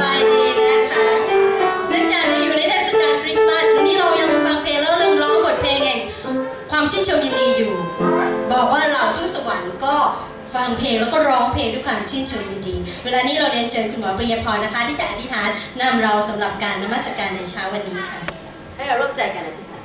บายดีนะคะเนื่องจากอยู่ในเทศกาลคริสต์มาสวันนี้เรายังฟังเพลงแล้วเราร้องบทเพลงแห่งความชื่นชมยินดีอยู่ บอกว่าเหล่าทูตสวรรค์ก็ฟังเพลงแล้วก็ร้องเพลงด้วยความชื่นชมยินดี เวลานี้เราเรียนเชิญคุณหมอปริยพรนะคะ ที่จะอธิษฐานนำเราสำหรับการนมัสการในเช้าวันนี้ค่ะ ให้เราร่วมใจกันอธิษฐาน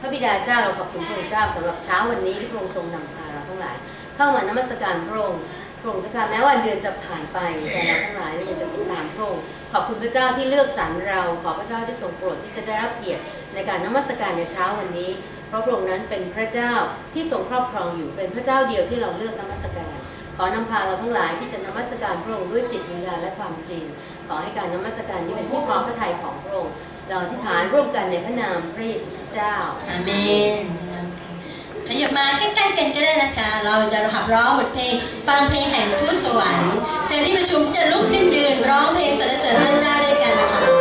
พระบิดาเจ้าเราขอบคุณพระองค์เจ้าสำหรับเช้าวันนี้ที่พระองค์ทรงนำพาเราทั้งหลาย เข้ามานมัสการพระองค์ ระองค์เจ้าค่ะแม้ว่าเดือนจะผ่านไปแต่เราทั้งหลายยังจะติดตามพระองค์ขอบคุณพระเจ้าที่เลือกสรรเรา ขอพระเจ้าที่ทรงโปรดที่จะได้รับเกียรติในการนมัสการในเช้าวันนี้ เพราะพระองค์นั้นเป็นพระเจ้าที่ทรงครอบครองอยู่เป็นพระเจ้าเดียวที่เราเลือกนมัสการ ขอนำพาเราทั้งหลายที่จะนมัสการพระองค์ด้วยจิตวิญญาณและความจริง ขอให้การนมัสการนี้เป็นที่พอพระทัยของพระองค์เราอธิษฐานร่วมกันในพระนามพระเยซูคริสต์เจ้าอาเมน ขยับมาใกล้ๆกันก็ได้นะคะ เราจะขับร้องบทเพลง ฟังเพลงแห่งทูตสวรรค์เชิญที่ประชุมที่จะลุกขึ้นยืนร้องเพลงสรรเสริญพระเจ้าด้วยกันนะคะ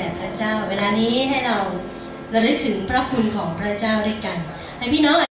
ด่พระเจ้า เวลานี้ให้เราระลึกถึงพระคุณของพระเจ้าด้วยกัน ให้พี่น้อง